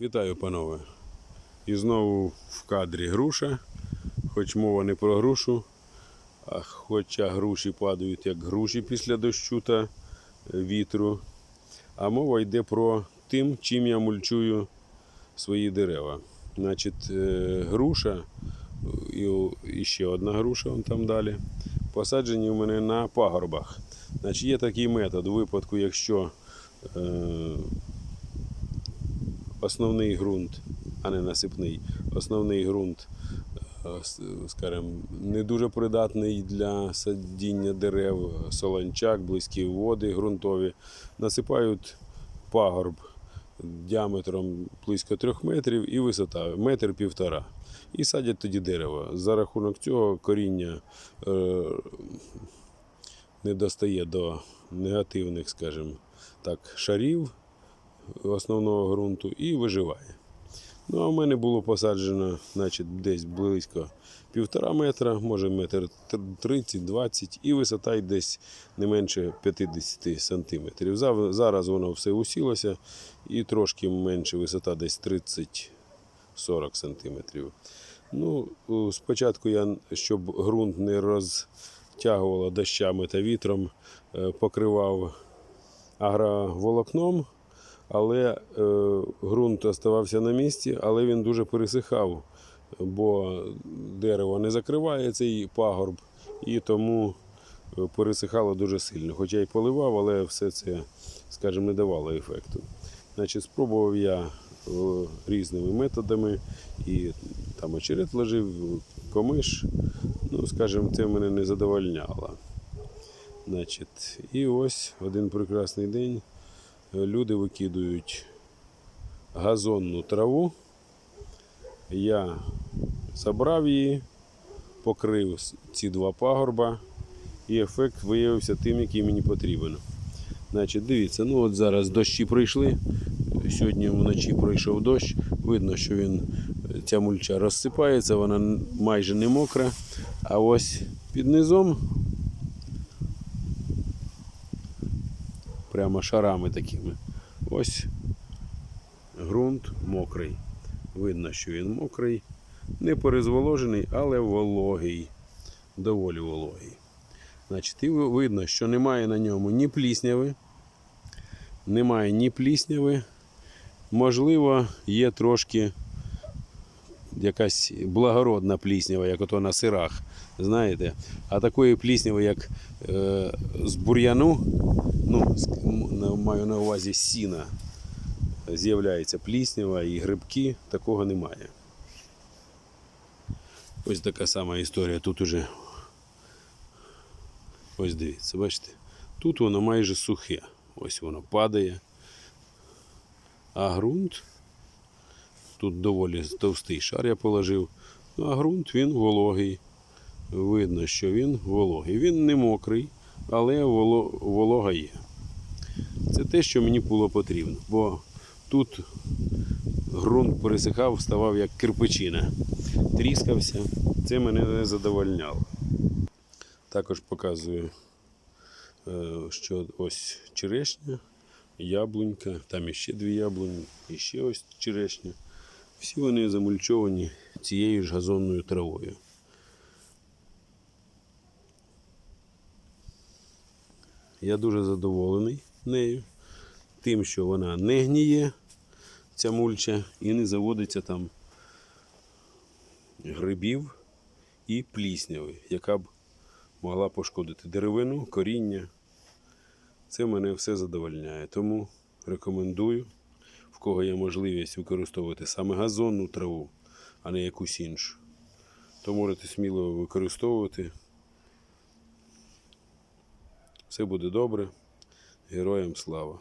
Вітаю, панове. І знову в кадрі груша. Хоч мова не про грушу, а хоча груші падають як груші після дощу та е, вітру. А мова йде про тим, чим я мульчую свої дерева. Значить, е, груша і, ще одна груша вон там далі. Посаджені у мене на пагорбах. Значить, є такий метод у випадку, якщо е, основний ґрунт, а не насипний, основний ґрунт, е, скажімо, не дуже придатний для садіння дерев, солончак, близькі води ґрунтові, насипають пагорб діаметром близько трьох метрів і висота метр півтора. І садять тоді дерево. За рахунок цього коріння е, не достає до негативних, скажімо так, шарів основного ґрунту і виживає. Ну, а в мене було посаджено значить, десь близько півтора метра, може метр 30-20, і висота й десь не менше 50 сантиметрів. Зараз воно все усілося і трошки менше висота десь 30-40 сантиметрів. Ну, спочатку я, щоб ґрунт не розтягувало дощами та вітром, е, покривав агроволокном, але е, ґрунт оставався на місці, але він дуже пересихав, бо дерево не закриває цей пагорб, і тому е, пересихало дуже сильно. Хоча й поливав, але все це, скажімо, не давало ефекту. Значить, спробував я е, різними методами, і там очерет ложив, комиш. Ну, скажімо, це мене не задовольняло. Значить, і ось один прекрасний день люди викидують газонну траву. Я забрав її, покрив ці два пагорба, і ефект виявився тим, який мені потрібен. Значить, дивіться, ну от зараз дощі прийшли. Сьогодні вночі пройшов дощ. Видно, що він, ця мульча розсипається, вона майже не мокра. А ось під низом прямо шарами такими. Ось ґрунт мокрий. Видно, що він мокрий, не перезволожений, але вологий, доволі вологий. Значить, і видно, що немає на ньому ні плісняви, немає ні плісняви. Можливо, є трошки якась благородна пліснява, як ото на сирах, знаєте. А такої плісняви, як е, з бур'яну, ну, маю на увазі сіна, з'являється пліснява і грибки, такого немає. Ось така сама історія. Тут уже ось дивіться, бачите? Тут воно майже сухе. Ось воно падає. А ґрунт тут доволі товстий шар я положив. Ну, а ґрунт він вологий. Видно, що він вологий. Він не мокрий, але воло- волога є. Це те, що мені було потрібно. Бо тут ґрунт пересихав, ставав як кирпичина. Тріскався. Це мене не задовольняло. Також показую, е, що ось черешня, яблунька, там іще дві яблуні, і ще ось черешня. Всі вони замульчовані цією ж газонною травою. Я дуже задоволений нею, тим, що вона не гніє, ця мульча, і не заводиться там грибів і плісняви, яка б могла пошкодити деревину, коріння. Це мене все задовольняє. Тому рекомендую, в кого є можливість використовувати саме газонну траву, а не якусь іншу, то можете сміло використовувати. Все буде добре. Героям слава!